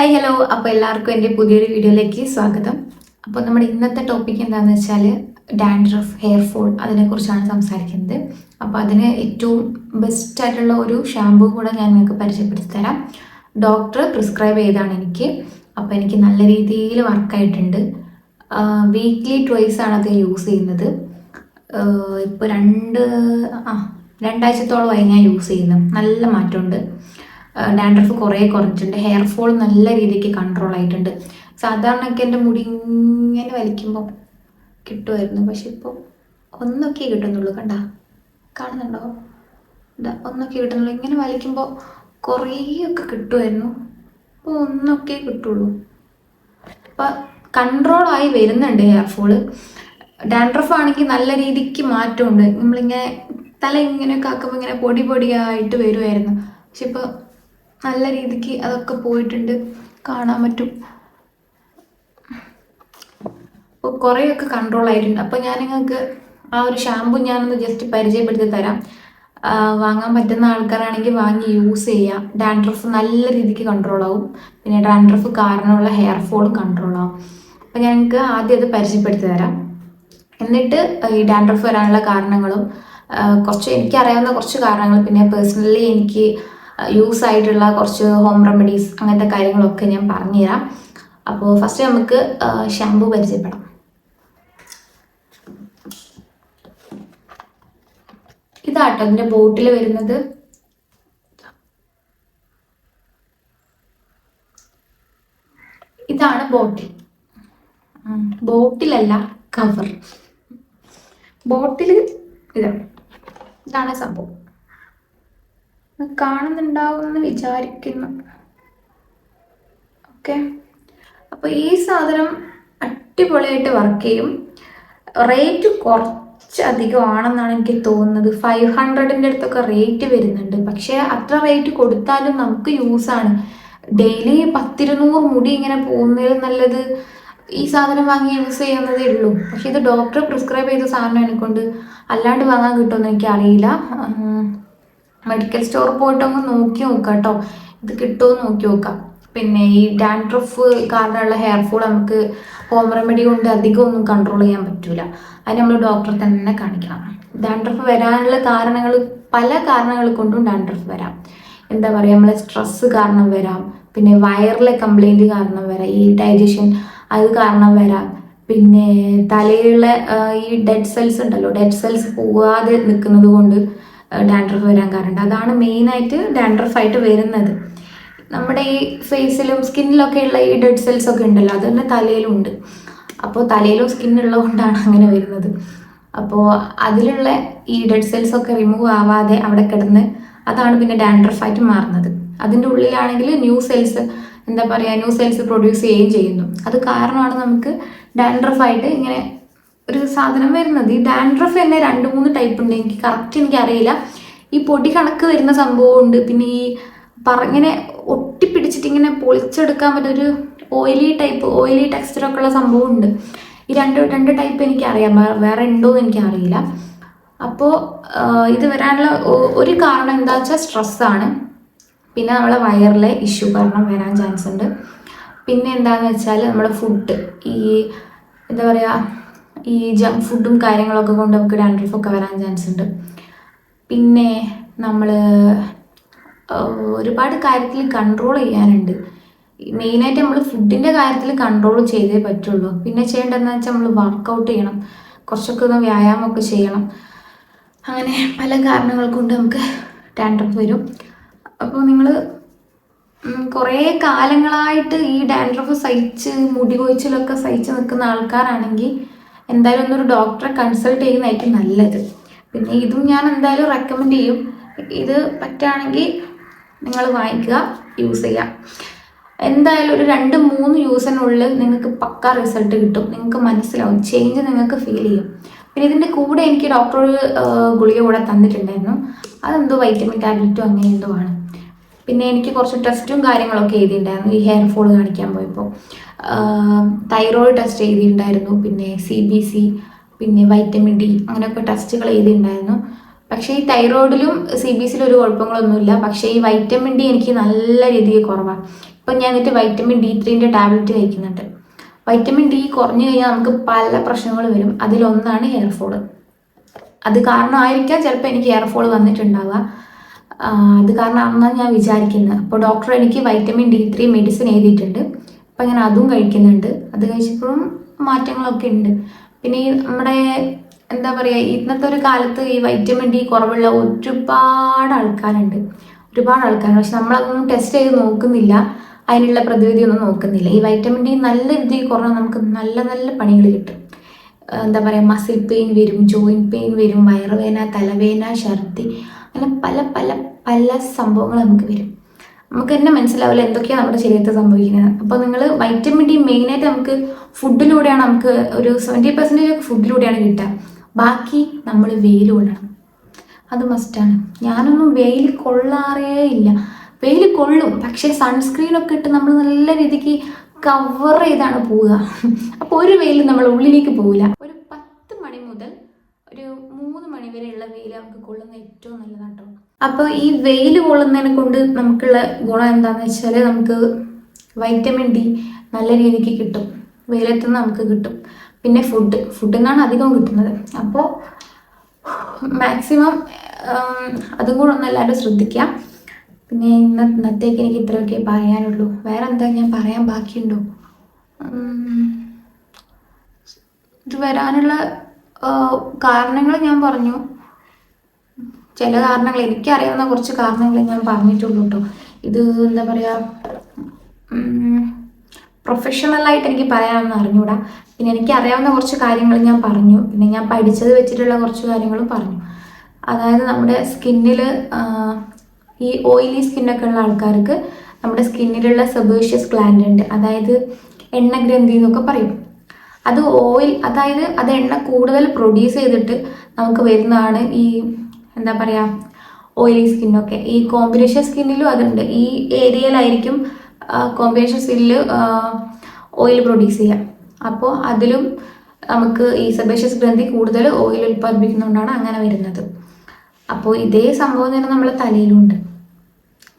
Hi hello അപ്പോൾ എല്ലാവർക്കും എന്റെ പുതിയൊരു വീഡിയോയിലേക്ക് സ്വാഗതം. അപ്പോൾ നമ്മുടെ ഇന്നത്തെ ടോപ്പിക് എന്താണെന്ന് വെച്ചാൽ ഡാൻഡ്രഫ് ഹെയർ ഫോൾ അതിനെക്കുറിച്ചാണ് സംസാരിക്കുന്നത്. അപ്പോൾ അതിന് ഏറ്റവും ബെസ്റ്റ് ആയിട്ടുള്ള ഒരു ഷാമ്പൂ കൂടെ ഞാൻ നിങ്ങൾക്ക് പരിചയപ്പെടുത്തി തരാം. ഡോക്ടർ പ്രിസ്ക്രൈബ് ചെയ്താണ് എനിക്ക്. അപ്പോൾ എനിക്ക് നല്ല രീതിയിൽ വർക്കായിട്ടുണ്ട് വീക്ക്ലി ട്വൈസ് ആണ് അത് യൂസ് ചെയ്യുന്നത്. ഇപ്പോൾ രണ്ട് ആ രണ്ടാഴ്ചത്തോളമായി ഞാൻ യൂസ് ചെയ്യുന്നു. നല്ല മാറ്റമുണ്ട്. ഡാൻഡ്രഫ് കുറേ കുറഞ്ഞിട്ടുണ്ട്. ഹെയർ ഫോൾ നല്ല രീതിക്ക് കൺട്രോൾ ആയിട്ടുണ്ട്. സാധാരണയൊക്കെ എന്റെ മുടി ഇങ്ങനെ വലിക്കുമ്പോൾ കിട്ടുമായിരുന്നു. പക്ഷെ ഇപ്പോൾ ഒന്നൊക്കെ കിട്ടുന്നുള്ളൂ. കണ്ട? കാണുന്നുണ്ടോ? ഇതാ ഒന്നൊക്കെ കിട്ടുന്നുള്ളൂ. ഇങ്ങനെ വലിക്കുമ്പോൾ കുറേയൊക്കെ കിട്ടുമായിരുന്നു. ഇപ്പോൾ ഒന്നൊക്കെ കിട്ടുള്ളൂ. അപ്പം കൺട്രോളായി വരുന്നുണ്ട് ഹെയർ ഡാൻഡ്രഫ് ആണെങ്കിൽ നല്ല രീതിക്ക് മാറ്റമുണ്ട്. നമ്മളിങ്ങനെ തല ഇങ്ങനെയൊക്കെ ആക്കുമ്പോൾ ഇങ്ങനെ പൊടി പൊടിയായിട്ട് വരുമായിരുന്നു. പക്ഷെ ഇപ്പോൾ നല്ല രീതിക്ക് അതൊക്കെ പോയിട്ടുണ്ട്. കാണാൻ പറ്റും. അപ്പോൾ കുറേയൊക്കെ കൺട്രോൾ ആയിട്ടുണ്ട്. അപ്പോൾ ഞാൻ നിങ്ങൾക്ക് ആ ഒരു ഷാമ്പു ഞാനൊന്ന് ജസ്റ്റ് പരിചയപ്പെടുത്തി തരാം. വാങ്ങാൻ പറ്റുന്ന ആൾക്കാരാണെങ്കിൽ വാങ്ങി യൂസ് ചെയ്യാം. ഡാൻഡ്രഫ് നല്ല രീതിക്ക് കൺട്രോൾ ആവും. പിന്നെ ഡാൻഡ്രഫ് കാരണമുള്ള ഹെയർ ഫോളും കൺട്രോൾ ആവും. അപ്പോൾ ഞാൻ നിങ്ങൾക്ക് ആദ്യം അത് പരിചയപ്പെടുത്തി തരാം. എന്നിട്ട് ഈ ഡാൻഡ്രഫ് വരാനുള്ള കാരണങ്ങളും കുറച്ച് എനിക്കറിയാവുന്ന കുറച്ച് കാരണങ്ങൾ പിന്നെ പേഴ്സണലി എനിക്ക് യൂസ് ആയിട്ടുള്ള കുറച്ച് ഹോം റെമഡീസ് അങ്ങനത്തെ കാര്യങ്ങളൊക്കെ ഞാൻ പറഞ്ഞുതരാം. അപ്പോൾ ഫസ്റ്റ് നമുക്ക് ഷാമ്പു പരിചയപ്പെടാം. ഇതാട്ടോ അതിന്റെ ബോട്ടിൽ വരുന്നത്. ഇതാണ് ബോട്ടിൽ ബോട്ടിലല്ല കവർ ബോട്ടിൽ ഇതാണ്. ഇതാണ് സംഭവം. കാണുന്നുണ്ടാവുമെന്ന് വിചാരിക്കുന്നു. ഓക്കെ അപ്പോൾ ഈ സാധനം അടിപൊളിയായിട്ട് വർക്ക് ചെയ്യും. റേറ്റ് കുറച്ചധികം ആണെന്നാണ് എനിക്ക് തോന്നുന്നത്. ഫൈവ് ഹൺഡ്രഡിന്റെ അടുത്തൊക്കെ റേറ്റ് വരുന്നുണ്ട്. പക്ഷേ അത്ര റേറ്റ് കൊടുത്താലും നമുക്ക് യൂസാണ് ഡെയിലി പത്തിരുന്നൂറ് മുടി ഇങ്ങനെ പോകുന്നതിൽ നല്ലത് ഈ സാധനം വാങ്ങി യൂസ് ചെയ്യുന്നതേ ഉള്ളൂ. പക്ഷെ ഇത് ഡോക്ടർ പ്രിസ്ക്രൈബ് ചെയ്ത സാധനം എനിക്കൊണ്ട് അല്ലാണ്ട് വാങ്ങാൻ കിട്ടുമെന്ന് എനിക്കറിയില്ല. ഉം, മെഡിക്കൽ സ്റ്റോറിൽ പോയിട്ടൊന്ന് നോക്കി നോക്കാം കേട്ടോ ഇത് കിട്ടുമോ നോക്കി നോക്കാം. പിന്നെ ഈ ഡാൻഡ്രഫ് കാരണമുള്ള ഹെയർ ഫോൾ നമുക്ക് ഹോം റെമഡി കൊണ്ട് അധികം ഒന്നും കൺട്രോൾ ചെയ്യാൻ പറ്റൂല. അത് നമ്മൾ ഡോക്ടറെ തന്നെ കാണിക്കണം. ഡാൻഡ്രഫ് വരാനുള്ള കാരണങ്ങൾ പല കാരണങ്ങൾ കൊണ്ടും ഡാൻഡ്രഫ് വരാം. എന്താ പറയുക നമ്മളെ സ്ട്രെസ് കാരണം വരാം. പിന്നെ വയറിലെ കംപ്ലൈന്റ് കാരണം വരാം. ഈ ഡൈജഷൻ അത് കാരണം വരാം. പിന്നെ തലയിലുള്ള ഈ ഡെഡ് സെൽസ് ഉണ്ടല്ലോ ഡെഡ് സെൽസ് പോവാതെ നിൽക്കുന്നത് കൊണ്ട് ഡാൻഡ്രഫ് വരാൻ കാരണമുണ്ട്. അതാണ് മെയിനായിട്ട് ഡാൻഡ്രഫായിട്ട് വരുന്നത്. നമ്മുടെ ഈ ഫേസിലും സ്കിന്നിലൊക്കെ ഉള്ള ഈ ഡെഡ് സെൽസ് ഒക്കെ ഉണ്ടല്ലോ അത് തന്നെ തലയിലും ഉണ്ട്. അപ്പോൾ തലയിലും സ്കിന്നുള്ളതുകൊണ്ടാണ് അങ്ങനെ വരുന്നത്. അപ്പോൾ അതിലുള്ള ഈ ഡെഡ് സെൽസ് ഒക്കെ റിമൂവ് ആവാതെ അവിടെ കിടന്ന് അതാണ് പിന്നെ ഡാൻഡ്രഫായിട്ട് മാറുന്നത്. അതിന്റെ ഉള്ളിലാണെങ്കിൽ ന്യൂ സെൽസ് എന്താ പറയുക ന്യൂ സെൽസ് പ്രൊഡ്യൂസ് ചെയ്യുകയും ചെയ്യുന്നു. അത് കാരണമാണ് നമുക്ക് ഡാൻഡ്രഫായിട്ട് ഇങ്ങനെ ഒരു സാധനം വരുന്നത്. ഈ ഡാൻഡ്രഫ് തന്നെ രണ്ട് മൂന്ന് ടൈപ്പ് ഉണ്ട്. എനിക്ക് കറക്റ്റ് എനിക്കറിയില്ല ഈ പൊടി കണക്ക് വരുന്ന സംഭവം ഉണ്ട്. പിന്നെ ഈ പറങ്ങനെ ഒട്ടിപ്പിടിച്ചിട്ട് ഇങ്ങനെ പൊളിച്ചെടുക്കാൻ പറ്റൊരു ഓയിലി ടൈപ്പ് ഓയിലി ടെക്സ്ചറൊക്കെ ഉള്ള സംഭവമുണ്ട് ഈ രണ്ട് രണ്ട് ടൈപ്പ് എനിക്ക് അറിയാം. വേറെ ഉണ്ടോ എന്ന് എനിക്ക് അറിയില്ല. അപ്പോൾ ഇത് വരാനുള്ള ഒരു കാരണം എന്താ വെച്ചാൽ സ്ട്രെസ്സാണ് പിന്നെ നമ്മളെ വയറിലെ ഇഷ്യൂ കാരണം വരാൻ ചാൻസ് ഉണ്ട്. പിന്നെ എന്താണെന്ന് വെച്ചാൽ നമ്മുടെ ഫുഡ് ഈ എന്താ പറയുക ഈ ജങ്ക് ഫുഡും കാര്യങ്ങളൊക്കെ കൊണ്ട് നമുക്ക് ഡാൻഡ്രഫ് ഒക്കെ വരാൻ ചാൻസ് ഉണ്ട്. പിന്നെ നമ്മൾ ഒരുപാട് കാര്യത്തിൽ കൺട്രോൾ ചെയ്യാനുണ്ട്. മെയിനായിട്ട് നമ്മൾ ഫുഡിന്റെ കാര്യത്തിൽ കൺട്രോൾ ചെയ്തേ പറ്റുള്ളൂ. പിന്നെ ചെയ്യേണ്ടതെന്ന് വെച്ചാൽ നമ്മൾ വർക്കൗട്ട് ചെയ്യണം. കുറച്ചൊക്കെ ഒന്ന് വ്യായാമമൊക്കെ ചെയ്യണം. അങ്ങനെ പല കാരണങ്ങൾ കൊണ്ട് നമുക്ക് ഡാൻഡ്രഫ് വരും. അപ്പോൾ നിങ്ങൾ കുറേ കാലങ്ങളായിട്ട് ഈ ഡാൻഡ്രഫ് സഹിച്ച് മുടി കൊഴിച്ചിലൊക്കെ സഹിച്ച് നിൽക്കുന്ന ആൾക്കാരാണെങ്കിൽ എന്തായാലും ഒന്നൊരു ഡോക്ടറെ കൺസൾട്ട് ചെയ്യുന്നതായിരിക്കും നല്ലത്. പിന്നെ ഇതും ഞാൻ എന്തായാലും റെക്കമെൻഡ് ചെയ്യും. ഇത് പറ്റുകയാണെങ്കിൽ നിങ്ങൾ വാങ്ങിക്കുക യൂസ് ചെയ്യുക എന്തായാലും ഒരു രണ്ട് മൂന്ന് യൂസിനുള്ളിൽ നിങ്ങൾക്ക് പക്ക റിസൾട്ട് കിട്ടും. നിങ്ങൾക്ക് മനസ്സിലാവും ചേഞ്ച് നിങ്ങൾക്ക് ഫീൽ ചെയ്യും. പിന്നെ ഇതിന്റെ കൂടെ എനിക്ക് ഡോക്ടർ ഗുളിക കൂടെ തന്നിട്ടുണ്ടായിരുന്നു. അതെന്തോ വൈറ്റമിൻ ടാബ്ലറ്റും അങ്ങനെ എന്തോ ആണ്. പിന്നെ എനിക്ക് കുറച്ച് ടെസ്റ്റും കാര്യങ്ങളൊക്കെ എഴുതിയിട്ടുണ്ടായിരുന്നു. ഈ ഹെയർ ഫോൾ കാണിക്കാൻ പോയപ്പോൾ തൈറോയിഡ് ടെസ്റ്റ് എഴുതിയിട്ടുണ്ടായിരുന്നു. പിന്നെ സി ബി സി പിന്നെ വൈറ്റമിൻ ഡി അങ്ങനെയൊക്കെ ടെസ്റ്റുകൾ എഴുതിയിട്ടുണ്ടായിരുന്നു. പക്ഷേ ഈ തൈറോയിഡിലും സി ബി സിയിലും ഒരു കുഴപ്പങ്ങളൊന്നുമില്ല. പക്ഷേ ഈ വൈറ്റമിൻ ഡി എനിക്ക് നല്ല രീതിയിൽ കുറവാണ് ഇപ്പം ഞാൻ എന്നിട്ട് വൈറ്റമിൻ ഡി ത്രീന്റെ ടാബ്ലറ്റ് കഴിക്കുന്നുണ്ട്. വൈറ്റമിൻ ഡി കുറഞ്ഞു കഴിഞ്ഞാൽ നമുക്ക് പല പ്രശ്നങ്ങൾ വരും. അതിലൊന്നാണ് ഹെയർ ഫോൾ അത് കാരണമായിരിക്കാം ചിലപ്പോൾ എനിക്ക് ഹെയർ ഫോൾ വന്നിട്ടുണ്ടാവുക. അത് കാരണമാണെന്നാണ് ഞാൻ വിചാരിക്കുന്നത് അപ്പോൾ ഡോക്ടർ എനിക്ക് വൈറ്റമിൻ ഡി ത്രീ മെഡിസിൻ എഴുതിയിട്ടുണ്ട്. അപ്പം ഞാൻ അതും കഴിക്കുന്നുണ്ട്. അത് കഴിച്ചപ്പോഴും മാറ്റങ്ങളൊക്കെ ഉണ്ട്. പിന്നെ ഈ നമ്മുടെ എന്താ പറയുക ഇന്നത്തെ ഒരു കാലത്ത് ഈ വൈറ്റമിൻ ഡി കുറവുള്ള ഒരുപാട് ആൾക്കാരുണ്ട്. ഒരുപാട് ആൾക്കാരുണ്ട്. പക്ഷെ നമ്മളതൊന്നും ടെസ്റ്റ് ചെയ്ത് നോക്കുന്നില്ല. അതിനുള്ള പ്രതിവിധി ഒന്നും നോക്കുന്നില്ല. ഈ വൈറ്റമിൻ ഡി നല്ല രീതിയിൽ കുറഞ്ഞാൽ നമുക്ക് നല്ല നല്ല പണികൾ കിട്ടും. എന്താ പറയുക മസിൽ പെയിൻ വരും ജോയിന്റ് പെയിൻ വരും വയറുവേന തലവേന ഛർദി അങ്ങനെ പല പല പല സംഭവങ്ങൾ നമുക്ക് വരും. നമുക്ക് തന്നെ മനസ്സിലാവില്ല എന്തൊക്കെയാണ് നമ്മുടെ ശരീരത്തിൽ സംഭവിക്കുന്നത്. അപ്പോൾ നിങ്ങൾ വൈറ്റമിൻ ഡി മെയിനായിട്ട് നമുക്ക് ഫുഡിലൂടെയാണ് നമുക്ക് ഒരു സെവന്റി പെർസെന്റേജ് ഒക്കെ ഫുഡിലൂടെയാണ് കിട്ടുക. ബാക്കി നമ്മൾ വെയിൽ കൊള്ളണം. അത് മസ്റ്റാണ് ഞാനൊന്നും വെയിൽ കൊള്ളാറേ ഇല്ല. വെയിൽ കൊള്ളും. പക്ഷേ സൺസ്ക്രീനൊക്കെ ഇട്ട് നമ്മൾ നല്ല രീതിക്ക് കവർ ചെയ്താണ് പോവുക. അപ്പോൾ ഒരു വെയിൽ നമ്മൾ ഉള്ളിലേക്ക് പോവില്ല. ഒരു പത്ത് മണി മുതൽ ഒരു മൂന്ന് മണിവരെയുള്ള വെയിൽ നമുക്ക് കൊള്ളുന്ന ഏറ്റവും നല്ലതാണ് കേട്ടോ. അപ്പോൾ ഈ വെയിൽ കൊള്ളുന്നതിനെ കൊണ്ട് നമുക്കുള്ള ഗുണം എന്താണെന്ന് വെച്ചാൽ നമുക്ക് വൈറ്റമിൻ ഡി നല്ല രീതിക്ക് കിട്ടും. വെയിലത്ത് നിന്ന് നമുക്ക് കിട്ടും. പിന്നെ ഫുഡ് ഫുഡിൽ നിന്നാണ് അധികം കിട്ടുന്നത്. അപ്പോൾ മാക്സിമം അതും കൂടെ ഒന്ന് എല്ലാവരും ശ്രദ്ധിക്കുക പിന്നെ ഇന്ന ഇന്നത്തേക്ക് എനിക്ക് ഇത്രയൊക്കെ പറയാനുള്ളൂ. വേറെ എന്താ ഞാൻ പറയാൻ ബാക്കിയുണ്ടോ? ഇത് വരാനുള്ള കാരണങ്ങൾ ഞാൻ പറഞ്ഞു. ചില കാരണങ്ങൾ എനിക്കറിയാവുന്ന കുറച്ച് കാരണങ്ങൾ ഞാൻ പറഞ്ഞിട്ടുള്ളൂ കേട്ടോ ഇത് എന്താ പറയുക പ്രൊഫഷണലായിട്ട് എനിക്ക് പറയാമെന്ന് അറിഞ്ഞൂടാ. പിന്നെ എനിക്ക് അറിയാവുന്ന കുറച്ച് കാര്യങ്ങൾ ഞാൻ പറഞ്ഞു. പിന്നെ ഞാൻ പഠിച്ചത് വെച്ചിട്ടുള്ള കുറച്ച് കാര്യങ്ങളും പറഞ്ഞു. അതായത് നമ്മുടെ സ്കിന്നിൽ ഈ ഓയിലി സ്കിന്നൊക്കെ ഉള്ള ആൾക്കാർക്ക് നമ്മുടെ സ്കിന്നിലുള്ള സെബേഷ്യസ് ഗ്ലാൻഡ് ഉണ്ട്. അതായത് എണ്ണഗ്രന്ഥി എന്നൊക്കെ പറയും. അത് ഓയിൽ അതായത് അത് എണ്ണ കൂടുതൽ പ്രൊഡ്യൂസ് ചെയ്തിട്ട് നമുക്ക് വരുന്നതാണ് ഈ എന്താ പറയുക ഓയിലി സ്കിന്നൊക്കെ ഈ കോമ്പിനേഷൻ സ്കിന്നിലും അതുണ്ട്. ഈ ഏരിയയിലായിരിക്കും കോമ്പിനേഷൻ സ്കിന്നിൽ ഓയിൽ പ്രൊഡ്യൂസ് ചെയ്യാം. അപ്പോൾ അതിലും നമുക്ക് ഈ സെബേഷ്യസ് ഗ്രന്ഥി കൂടുതൽ ഓയിൽ ഉൽപ്പാദിപ്പിക്കുന്നതുകൊണ്ടാണ് അങ്ങനെ വരുന്നത്. അപ്പോൾ ഇതേ സംഭവം തന്നെ നമ്മളെ തലയിലുണ്ട്.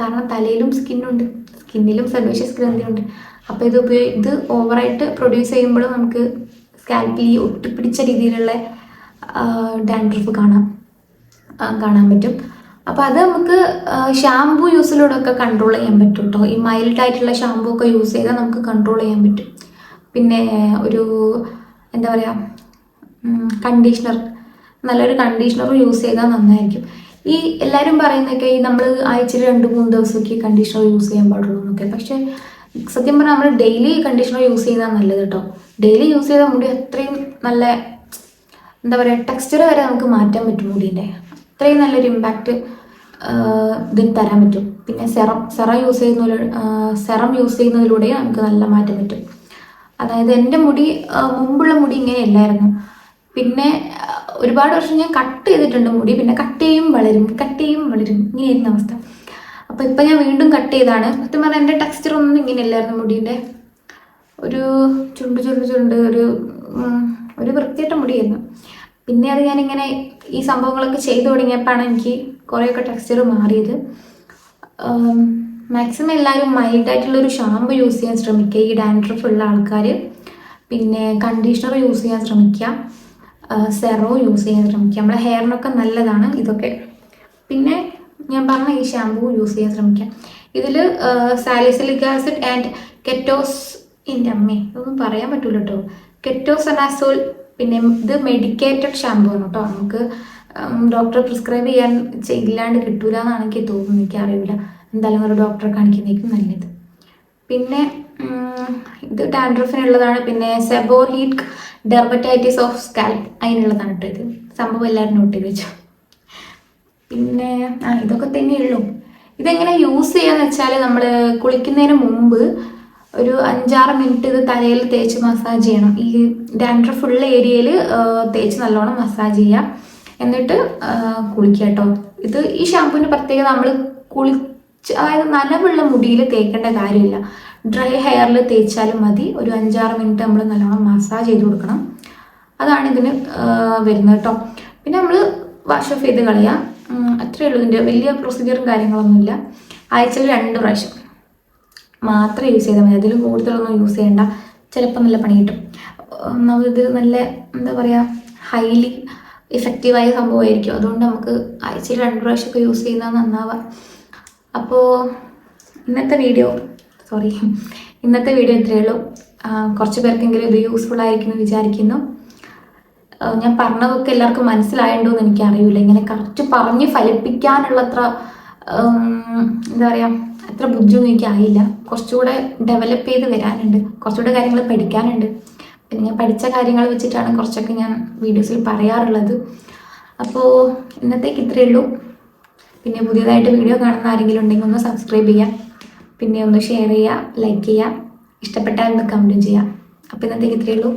കാരണം തലയിലും സ്കിന്നുണ്ട് സ്കിന്നിലും സെബേഷ്യസ് ഗ്രന്ഥിയുണ്ട് അപ്പോൾ ഇത് ഉപയോഗി ഇത് ഓവറായിട്ട് പ്രൊഡ്യൂസ് ചെയ്യുമ്പോൾ നമുക്ക് സ്കാൽപ്പിൽ ഒട്ടിപ്പിടിച്ച രീതിയിലുള്ള ഡാൻഡ്രഫ് കാണാം. കാണാൻ പറ്റും. അപ്പോൾ അത് നമുക്ക് ഷാംപൂ യൂസിലൂടെ ഒക്കെ കൺട്രോൾ ചെയ്യാൻ പറ്റും കേട്ടോ ഈ മൈൽഡ് ആയിട്ടുള്ള ഷാംപൂ ഒക്കെ യൂസ് ചെയ്താൽ നമുക്ക് കൺട്രോൾ ചെയ്യാൻ പറ്റും. പിന്നെ ഒരു എന്താ പറയുക കണ്ടീഷണർ നല്ലൊരു കണ്ടീഷണർ യൂസ് ചെയ്താൽ നന്നായിരിക്കും. ഈ എല്ലാവരും പറയുന്നൊക്കെ ഈ നമ്മൾ ആഴ്ചയിൽ രണ്ട് മൂന്ന് ദിവസമൊക്കെ കണ്ടീഷണർ യൂസ് ചെയ്യാൻ പാടുള്ളൂ എന്നൊക്കെ. പക്ഷേ സത്യം പറഞ്ഞാൽ നമ്മൾ ഡെയിലി കണ്ടീഷണർ യൂസ് ചെയ്യുന്നതാണ് നല്ലത് കേട്ടോ ഡെയിലി യൂസ് ചെയ്താൽ മുടി അത്രയും നല്ല എന്താ പറയുക ടെക്സ്ചർ വരെ നമുക്ക് മാറ്റാൻ പറ്റും മുടീന്റെ അത്രയും നല്ലൊരു ഇമ്പാക്റ്റ് ഇതിന് തരാൻ പറ്റും. പിന്നെ സെറം സെറം യൂസ് ചെയ്യുന്ന സെറം യൂസ് ചെയ്യുന്നതിലൂടെ നമുക്ക് നല്ല മാറ്റം പറ്റും. അതായത് എന്റെ മുടി മുമ്പുള്ള മുടി ഇങ്ങനെയല്ലായിരുന്നു. പിന്നെ ഒരുപാട് വർഷം ഞാൻ കട്ട് ചെയ്തിട്ടുണ്ട് മുടി പിന്നെ കട്ട് ചെയ്യും വളരും കട്ട് ചെയ്യും വളരും. ഇങ്ങനെയായിരുന്നു അവസ്ഥ. അപ്പോൾ ഇപ്പം ഞാൻ വീണ്ടും കട്ട് ചെയ്താണ്. സത്യം പറഞ്ഞാൽ എന്റെ ടെക്സ്ചർ ഒന്നും ഇങ്ങനെയല്ലായിരുന്നു മുടീന്റെ. ഒരു ചുണ്ട് ചുണ്ട് ചുണ്ട് ഒരു ഒരു വൃത്തിയായിട്ട മുടിയായിരുന്നു. പിന്നെ അത് ഞാനിങ്ങനെ ഈ സംഭവങ്ങളൊക്കെ ചെയ്തു തുടങ്ങിയപ്പോഴാണ് എനിക്ക് കുറേയൊക്കെ ടെക്സ്ചർ മാറിയത്. മാക്സിമം എല്ലാവരും മൈൽഡായിട്ടുള്ളൊരു ഷാമ്പു യൂസ് ചെയ്യാൻ ശ്രമിക്കുക. ഈ ഡാൻഡ്രഫ് ഉള്ള ആൾക്കാർ പിന്നെ കണ്ടീഷണർ യൂസ് ചെയ്യാൻ ശ്രമിക്കുക. സെറോ യൂസ് ചെയ്യാൻ ശ്രമിക്കുക നമ്മുടെ ഹെയറിനൊക്കെ നല്ലതാണ് ഇതൊക്കെ. പിന്നെ ഞാൻ പറഞ്ഞ ഈ ഷാമ്പൂ യൂസ് ചെയ്യാൻ ശ്രമിക്കുക ഇതിൽ സാലിസിലിക് ആസിഡ് ആൻഡ് കെറ്റോസ് ഇൻ അമ്മേ ഇതൊന്നും പറയാൻ പറ്റൂല കേട്ടോ കെറ്റോസനാസോൾ പിന്നെ ഇത് മെഡിക്കേറ്റഡ് ഷാമ്പൂ ആണ് കേട്ടോ നമുക്ക് ഡോക്ടർ പ്രിസ്ക്രൈബ് ചെയ്യാൻ ഇല്ലാണ്ട് കിട്ടൂല എന്നാണ് എനിക്ക് തോന്നുന്നത് എനിക്ക് അറിയില്ല എന്തായാലും ഒരു ഡോക്ടറെ കാണിക്കുന്നതായിരിക്കും നല്ലത്. പിന്നെ ഇത് ഡാൻഡ്രഫിനുള്ളതാണ്. പിന്നെ seborrheic dermatitis of scalp അതിനുള്ളതാണ് കേട്ടോ ഇത്. സംഭവം എല്ലാവരും നോട്ട് ചെയ്ത് വെച്ചു. പിന്നെ ആ ഇതൊക്കെ തന്നെയുള്ളൂ ഇതെങ്ങനെ യൂസ് ചെയ്യാന്ന് വെച്ചാൽ നമ്മൾ കുളിക്കുന്നതിന് മുമ്പ് ഒരു അഞ്ചാറ് മിനിറ്റ് ഇത് തലയിൽ തേച്ച് മസാജ് ചെയ്യണം. ഈ ഡാൻഡ്രഫ് ഉള്ള ഏരിയയിൽ തേച്ച് നല്ലോണം മസാജ് ചെയ്യാം. എന്നിട്ട് കുളിക്കുക കേട്ടോ. ഇത് ഈ ഷാമ്പുവിന്റെ പ്രത്യേകത നമ്മൾ കുളിച്ച് അതായത് നനവുള്ള മുടിയിൽ തേക്കേണ്ട കാര്യമില്ല. ഡ്രൈ ഹെയറിൽ തേച്ചാലും മതി. ഒരു അഞ്ചാറ് മിനിറ്റ് നമ്മൾ നല്ലോണം മസാജ് ചെയ്ത് കൊടുക്കണം. അതാണ് ഇതിന് വരുന്നത് കേട്ടോ. പിന്നെ നമ്മൾ വാഷ് ഓഫ് ചെയ്ത് കളയാം. അത്രയേ ഉള്ളൂ ഇതിന്റെ വലിയ പ്രൊസീജിയറും കാര്യങ്ങളൊന്നുമില്ല ആഴ്ചയിൽ രണ്ട് പ്രാവശ്യം. മാത്രം യൂസ് ചെയ്താൽ മതി. അതിൽ കൂടുതലൊന്നും യൂസ് ചെയ്യേണ്ട. ചിലപ്പോൾ നല്ല പണി കിട്ടും. ഇത് നല്ല എന്താ പറയുക ഹൈലി ഇഫക്റ്റീവായ സംഭവമായിരിക്കും. അതുകൊണ്ട് നമുക്ക് ആഴ്ചയിൽ രണ്ട് പ്രാവശ്യമൊക്കെ യൂസ് ചെയ്യുന്നത് നന്നാവാം. അപ്പോൾ ഇന്നത്തെ വീഡിയോ സോറി ഇന്നത്തെ വീഡിയോ ഇത്രയേ ഉള്ളൂ. കുറച്ച് പേർക്കെങ്കിലും ഇത് യൂസ്ഫുൾ ആയിരിക്കും എന്ന് വിചാരിക്കുന്നു ഞാൻ പറഞ്ഞതൊക്കെ എല്ലാവർക്കും മനസ്സിലായുണ്ടോ എന്ന് എനിക്കറിയില്ല. ഇങ്ങനെ കറക്റ്റ് പറഞ്ഞ് ഫലിപ്പിക്കാനുള്ള അത്ര എന്താ പറയുക അത്ര ബുദ്ധിയൊന്നും എനിക്കായില്ല. കുറച്ചുകൂടെ ഡെവലപ്പ് ചെയ്ത് വരാനുണ്ട്. കുറച്ചുകൂടെ കാര്യങ്ങൾ പഠിക്കാനുണ്ട്. പിന്നെ ഞാൻ പഠിച്ച കാര്യങ്ങൾ വെച്ചിട്ടാണ് കുറച്ചൊക്കെ ഞാൻ വീഡിയോസിൽ പറയാറുള്ളത്. അപ്പോൾ ഇന്നത്തേക്ക് ഇത്രയേ ഉള്ളൂ. പിന്നെ പുതിയതായിട്ട് വീഡിയോ കാണുന്ന ആരെങ്കിലും ഉണ്ടെങ്കിൽ ഒന്ന് സബ്സ്ക്രൈബ് ചെയ്യുക പിന്നെ ഒന്ന് ഷെയർ ചെയ്യുക ലൈക്ക് ചെയ്യുക ഇഷ്ടപ്പെട്ടാൽ ഒന്ന് കമന്റും ചെയ്യുക അപ്പോൾ ഇന്നത്തേക്ക് ഇത്രയേ ഉള്ളൂ.